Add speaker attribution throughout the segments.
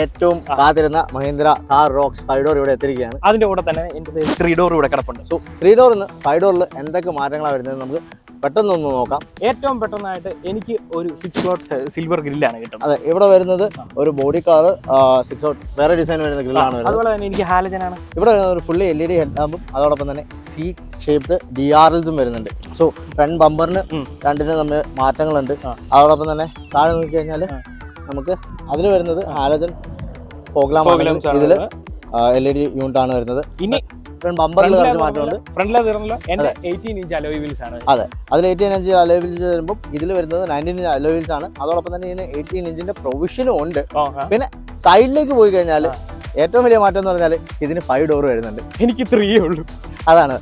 Speaker 1: ഏറ്റവും കാത്തിരുന്ന Mahindra car Roxx five door ഇവിടെ എത്തിയിരിക്കുകയാണ്.
Speaker 2: അതിന്റെ കൂടെ തന്നെ എന്റെ ത്രീ ഡോർ ഇവിടെ കിടപ്പുണ്ട്.
Speaker 1: സോ ത്രീ ഡോറിൽ നിന്ന് ഫൈവ് ഡോറിൽ എന്തൊക്കെ മാറ്റങ്ങളാണ് വരുന്നത് നമുക്ക് പെട്ടെന്ന് ഒന്ന് നോക്കാം.
Speaker 2: ഏറ്റവും പെട്ടെന്നായിട്ട് എനിക്ക് ഒരു സിക്സ് ഡോട്ട് സിൽവർ ഗ്രില്ലാണ് കിട്ടുന്നത്.
Speaker 1: അതെ ഇവിടെ വരുന്നത് ഒരു ബോഡി കളർ സിക്സ് ഔട്ട് വേറെ ഡിസൈൻ വരുന്ന ഗ്രില്ലാണ്
Speaker 2: അതുപോലെ തന്നെ എനിക്ക് ഹാലജനാണ്
Speaker 1: ഇവിടെ വരുന്നത് ഒരു fully L E D head ലാമ്പും അതോടൊപ്പം തന്നെ സി ഷേപ്ഡ് ഡി ആർ എൽസും വരുന്നുണ്ട്. സോ ഫ്രണ്ട് ബമ്പറിന്. രണ്ടിനും തമ്മിൽ മാറ്റങ്ങളുണ്ട്. അതോടൊപ്പം തന്നെ താഴെ നോക്കി കഴിഞ്ഞാൽ. നമുക്ക് അതിൽ വരുന്നത് ഹാലജൻ ഫോഗ്ലാം ഇതിൽ. എൽ ഇ ഡി യൂണിറ്റ് ആണ് വരുന്നത്.
Speaker 2: ഇനി
Speaker 1: ഫ്രണ്ട് ബമ്പറിൽ കുറച്ച് മാറ്റമുണ്ട്.
Speaker 2: ഫ്രണ്ടിലെ തീർന്നല്ലോ എന്റെ എയ്റ്റീൻ ഇഞ്ച് അലോയ് വീൽസ്
Speaker 1: അതെ. അതിൽ വരുമ്പോൾ ഇതിൽ വരുന്നത് നയന്റീൻ ഇഞ്ച് അലോവിൽസ് ആണ്. അതോടൊപ്പം തന്നെ ഇതിന് എയ്റ്റീൻ ഇഞ്ചിന്റെ പ്രൊവിഷനും ഉണ്ട്.
Speaker 2: പിന്നെ.
Speaker 1: സൈഡിലേക്ക് പോയി കഴിഞ്ഞാൽ ഏറ്റവും വലിയ മാറ്റം എന്ന് പറഞ്ഞാൽ ഇതിന് ഫൈവ് ഡോർ വരുന്നുണ്ട്.
Speaker 2: എനിക്ക് ത്രീ ഉള്ളൂ.
Speaker 1: അതാണ്.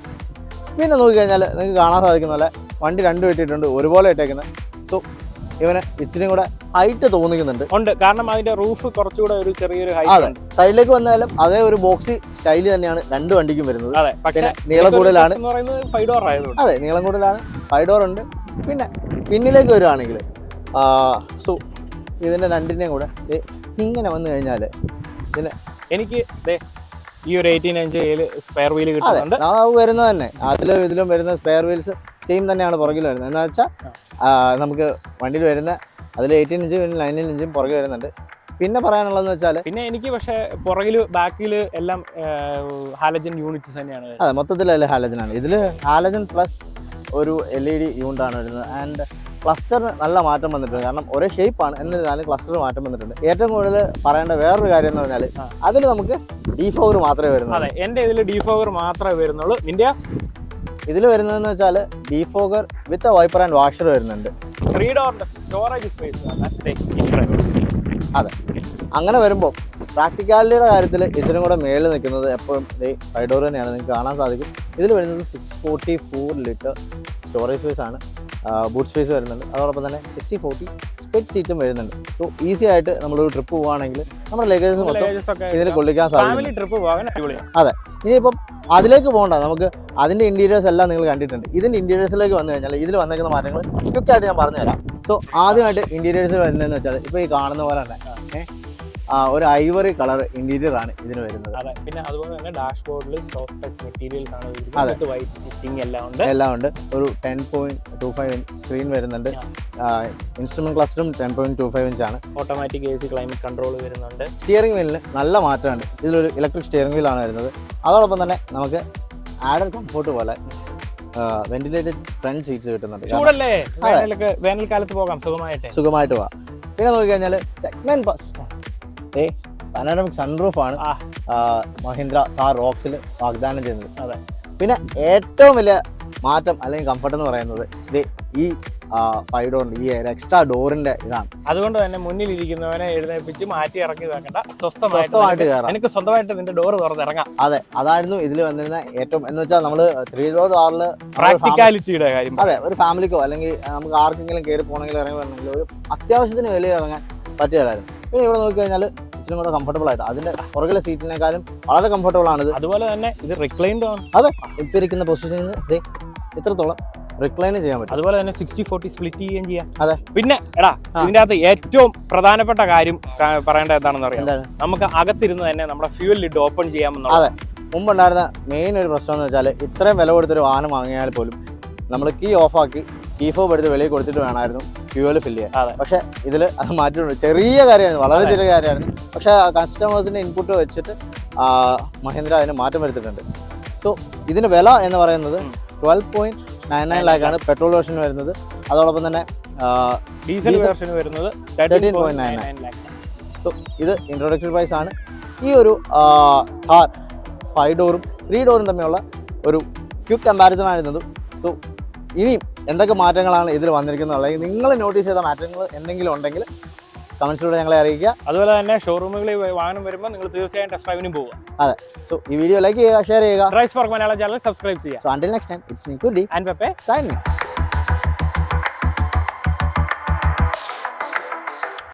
Speaker 1: പിന്നെ നോക്കിക്കഴിഞ്ഞാൽ നിങ്ങൾക്ക് കാണാൻ സാധിക്കുന്ന പോലെ വണ്ടി രണ്ടും ഇട്ടിട്ടുണ്ട് ഒരുപോലെ ഇട്ടേക്കുന്നത് സോ ഇവന് ഇത്തിരി കൂടെ ഹൈറ്റ് തോന്നിക്കുന്നുണ്ട്.
Speaker 2: ഉണ്ട്. കാരണം അതിന്റെ റൂഫ് കുറച്ചുകൂടെ ഒരു ചെറിയൊരു ഹൈറ്റ്
Speaker 1: അതെ.
Speaker 2: ഉണ്ട്.
Speaker 1: സൈഡിലേക്ക് വന്നാലും അതേ ഒരു ബോക്സി സ്റ്റൈൽ തന്നെയാണ് രണ്ട് വണ്ടിക്കും വരുന്നത്.
Speaker 2: അതെ. പക്ഷേ
Speaker 1: പിന്നെ നീളം കൂടുതലാണ്.
Speaker 2: എന്ന് പറയുന്നത് ഫൈവ് ഡോർ ആയതുകൊണ്ട്.
Speaker 1: അതെ നീളം കൂടുതലാണ്. ഫൈവ് ഡോർ ഉണ്ട്. പിന്നെ പിന്നിലേക്ക് വരുവാണെങ്കിൽ സോ ഇതിന്റെ രണ്ടിന്റെയും കൂടെ ദേ ഇങ്ങനെ വന്നു കഴിഞ്ഞാൽ പിന്നെ
Speaker 2: എനിക്ക് ദേ ഈ ഒരു എയ്റ്റീൻ ഇഞ്ച് സ്പെയർ വീൽ
Speaker 1: അതെ
Speaker 2: കിട്ടുന്നുണ്ട്.
Speaker 1: ആ വരുന്നത് തന്നെ. അതിലും ഇതിലും വരുന്ന സ്പെയർ വീൽസ് സെയിം തന്നെയാണ് പുറകിൽ വരുന്നത്. എന്ന് വെച്ചാൽ നമുക്ക് വണ്ടിയിൽ വരുന്ന അതിൽ എയ്റ്റീൻ ഇഞ്ചും പിന്നെ നയന്റീൻ ഇഞ്ചും പുറകെ വരുന്നുണ്ട്. പിന്നെ പറയാനുള്ളതെന്ന് വെച്ചാൽ
Speaker 2: പിന്നെ എനിക്ക് പക്ഷേ പുറകിൽ ബാക്കിൽ എല്ലാം ഹാലജൻ യൂണിറ്റ്സ് തന്നെയാണ്.
Speaker 1: അതെ ഹാലജൻ ഹാലജനാണ് ഇതിൽ ഹാലജൻ പ്ലസ് ഒരു എൽ ഇ ഡി യൂണിറ്റാണ് വരുന്നത്. ആൻഡ് ക്ലസ്റ്ററിന് നല്ല മാറ്റം വന്നിട്ടുണ്ട്. കാരണം ഒരേ ഷേപ്പാണ് എന്നിരുന്നാലും ക്ലസ്റ്റർ മാറ്റം വന്നിട്ടുണ്ട്. ഏറ്റവും കൂടുതൽ പറയേണ്ട വേറൊരു കാര്യം എന്ന് പറഞ്ഞാൽ. അതിൽ നമുക്ക് ഡി ഫോർ മാത്രമേ വരുന്നുള്ളൂ.
Speaker 2: അതെ എന്റെ ഇതിൽ ഡി ഫോർ മാത്രമേ വരുന്നുള്ളൂ. നിന്റെ
Speaker 1: ഇതിൽ വരുന്നതെന്ന് വെച്ചാൽ ബീഫോഗർ fogger with wiper and washer വരുന്നുണ്ട്.
Speaker 2: ത്രീ ഡോറിന്റെ സ്റ്റോറേജ് സ്പേസ്
Speaker 1: അതെ അങ്ങനെ വരുമ്പോൾ പ്രാക്ടിക്കാലിറ്റിയുടെ കാര്യത്തിൽ ഇതിനും കൂടെ മേളിൽ നിൽക്കുന്നത് എപ്പോഴും ഈ ഫൈഡോർ തന്നെയാണ്. നിങ്ങൾക്ക് കാണാൻ സാധിക്കും. ഇതിൽ വരുന്നത് six forty four litre storage space ആണ്. ബൂട്ട് സ്പേസ് വരുന്നുണ്ട്. അതോടൊപ്പം തന്നെ സിക്സ്റ്റി ഫോർട്ടി സ്പെറ്റ് സീറ്റും വരുന്നുണ്ട്. സോ ഈസി ആയിട്ട് നമ്മളൊരു ട്രിപ്പ് പോവുകയാണെങ്കിൽ നമ്മുടെ ലഗേജസ് മൊത്തം ഇതിൽ കൊള്ളിക്കാൻ സാധിക്കും
Speaker 2: അതെ.
Speaker 1: ഇനിയിപ്പം അതിലേക്ക് പോകണ്ട. നമുക്ക് അതിന്റെ ഇന്റീരിയേഴ്സ് എല്ലാം നിങ്ങൾ കണ്ടിട്ടുണ്ട്. ഇതിന്റെ ഇന്റീരിയേഴ്സിലേക്ക് വന്നു കഴിഞ്ഞാൽ ഇതിൽ വന്നേക്കുന്ന മാറ്റങ്ങൾ ക്വിക്കായിട്ട് ഞാൻ പറഞ്ഞുതരാം സോ ആദ്യമായിട്ട് ഇന്റീരിയേഴ്സ് വരുന്നതെന്ന് വെച്ചാൽ ഇപ്പോൾ ഈ കാണുന്ന പോലെ തന്നെ ആ, ഒരു ഐവറി കളർ ഇന്റീരിയർ ആണ് ഇതിന് വരുന്നത്.
Speaker 2: അതെ പിന്നെ അതുപോലെ തന്നെ ഡാഷ് ബോർഡിൽ സോഫ്റ്റ് ടച്ച് മെറ്റീരിയൽസ് ആണ്
Speaker 1: അതെ.
Speaker 2: വൈറ്റ് സ്റ്റിച്ചിങ് എല്ലാം ഉണ്ട്.
Speaker 1: എല്ലാം ഉണ്ട്. ഒരു ten point two five inch screen വരുന്നുണ്ട്. Instrument ക്ലസ്റ്ററും ten point two five inch ആണ്.
Speaker 2: Automatic A C climate control വരുന്നുണ്ട്.
Speaker 1: സ്റ്റിയറിംഗ് വീലിന് നല്ല മാറ്റമാണ് ഇതിലൊരു ഇലക്ട്രിക് സ്റ്റിയറിംഗ് വീലാണ് വരുന്നത്. അതോടൊപ്പം തന്നെ നമുക്ക് ആഡഡ് കംഫോർട്ട് പോലെ വെന്റിലേറ്റഡ് ഫ്രണ്ട് സീറ്റ്സ് കിട്ടുന്നുണ്ട്.
Speaker 2: ചൂടല്ലേ? വേനലൊക്കെ വേനൽക്കാലത്ത് പോകാം സുഖമായിട്ട്.
Speaker 1: സുഖമായിട്ട് പോവാം. പിന്നെ നോക്കിക്കഴിഞ്ഞാൽ സെഗ്മെന്റ് ബസ് ഏ പനോറമിക് സൺറൂഫ് ആണ് മഹീന്ദ്ര താർ റോക്സിൽ വാഗ്ദാനം ചെയ്യുന്നത്.
Speaker 2: അതെ.
Speaker 1: പിന്നെ ഏറ്റവും വലിയ മാറ്റം അല്ലെങ്കിൽ കംഫർട്ട് എന്ന് പറയുന്നത് ഇത് ഈ ഫൈവ് ഡോർ ഈ എക്സ്ട്രാ ഡോറിന്റെ ഇതാണ്.
Speaker 2: അതുകൊണ്ട് തന്നെ മുന്നിൽ ഇരിക്കുന്നവനെ എഴുന്നേപ്പിച്ച് മാറ്റി ഇറക്കി വെക്കണ്ട. സ്വസ്ഥമായിട്ട്
Speaker 1: കയറാം.
Speaker 2: എനിക്ക് സ്വന്തമായിട്ട് നിന്റെ ഡോർ തുറന്നിറങ്ങാം.
Speaker 1: അതെ അതായിരുന്നു ഇതിൽ വന്നിരുന്ന ഏറ്റവും എന്ന് വെച്ചാൽ നമ്മൾ ത്രീ ഡോർ കാറിൽ
Speaker 2: പ്രാക്ടിക്കാലിറ്റിയുടെ കാര്യം
Speaker 1: അതെ ഒരു ഫാമിലിക്കോ അല്ലെങ്കിൽ നമുക്ക് ആർക്കെങ്കിലും കയറി പോകണമെങ്കിൽ ഇറങ്ങി വരണമെങ്കിൽ ഒരു അത്യാവശ്യത്തിന് വെളിയിൽ ഇറങ്ങാൻ പറ്റിയതായിരുന്നു. പിന്നെ ഇവിടെ നോക്കിക്കഴിഞ്ഞാൽ ഇച്ചിരി കൂടെ കംഫർട്ടബിൾ ആയിട്ട്. അതിന്റെ പുറകിലെ സീറ്റിനേക്കാളും വളരെ കംഫർട്ടബിൾ ആണ്
Speaker 2: അതുപോലെ തന്നെ ഇത് റിക്ലൈൻഡ് ആണ്.
Speaker 1: അതെ ഇപ്പൊ ഇരിക്കുന്ന പൊസിഷനിൽ നിന്ന് ഇത്രത്തോളം. റിക്ലൈൻ ചെയ്യാൻ പറ്റും
Speaker 2: അതുപോലെ തന്നെ സിക്സ്റ്റി ഫോർട്ടി സ്പ്ലിറ്റ് ചെയ്യുകയും ചെയ്യാം
Speaker 1: അതെ.
Speaker 2: പിന്നെ എടാ. ഇതിന്റെ അകത്ത് ഏറ്റവും പ്രധാനപ്പെട്ട കാര്യം പറയേണ്ട എന്താണെന്ന് അറിയാം നമുക്ക് അകത്തിരുന്ന് തന്നെ നമ്മുടെ ഫ്യൂൽ ലിഡ് ഓപ്പൺ ചെയ്യാമെന്നുള്ള
Speaker 1: അതെ. മുമ്പുണ്ടായിരുന്ന മെയിൻ ഒരു പ്രശ്നം എന്ന് വെച്ചാൽ ഇത്രയും വില കൊടുത്തൊരു വാഹനം വാങ്ങിയാൽ പോലും നമ്മൾ കീ ഓഫാക്കി കീ ഫോബ് എടുത്ത് വെളിയിൽ കൊടുത്തിട്ട് വേണമായിരുന്നു ഫ്യൂവൽ ഫില്ല് ചെയ്യാൻ
Speaker 2: അതെ.
Speaker 1: പക്ഷേ ഇതിൽ അത് മാറ്റിയിട്ടുണ്ട് ചെറിയ കാര്യമാണ് വളരെ ചെറിയ കാര്യമായിരുന്നു പക്ഷേ കസ്റ്റമേഴ്സിന്റെ ഇൻപുട്ട് വെച്ചിട്ട് മഹേന്ദ്ര അതിന് മാറ്റം വരുത്തിയിട്ടുണ്ട് സോ ഇതിന് വില എന്ന് പറയുന്നത്. ട്വൽവ് പോയിന്റ് നയൻ നയൻ ലാക്കാണ് പെട്രോൾ വേർഷൻ വരുന്നത്. അതോടൊപ്പം തന്നെ
Speaker 2: ഡീസൽ വേർഷൻ വരുന്നത്
Speaker 1: 13.99
Speaker 2: 13.99
Speaker 1: സോ ഇത് ഇൻട്രൊഡക്ഷൻ പ്രൈസ് ആണ്. ഈ ഒരു കാർ ഫൈവ് ഡോറും ത്രീ ഡോറും തമ്മിലുള്ള ഒരു ക്വിക്ക് കമ്പാരിസൺ ആയിരുന്നത്. സോ ഇനിയും എന്തൊക്കെ മാറ്റങ്ങളാണ് ഇതിൽ വന്നിരിക്കുന്നത്? അല്ലെങ്കിൽ നിങ്ങൾ നോട്ടീസ് ചെയ്ത മാറ്റങ്ങൾ എന്തെങ്കിലും ഉണ്ടെങ്കിൽ കമൻസിലൂടെ ഞങ്ങളെ അറിയിക്കുക.
Speaker 2: അതുപോലെ തന്നെ ഷോറൂമുകളിൽ വാഹനം വരുമ്പോൾ നിങ്ങൾ തീർച്ചയായും ടെസ്റ്റ് ഡ്രൈവിനും പോവുക. അതെ.
Speaker 1: സോ ഈ വീഡിയോ ലൈക്ക് ചെയ്യുക ഷെയർ ചെയ്യുക.
Speaker 2: Drive for Malayalam channel subscribe ചെയ്യുക.
Speaker 1: So until next time it's me Kudi
Speaker 2: and Pepe
Speaker 1: signing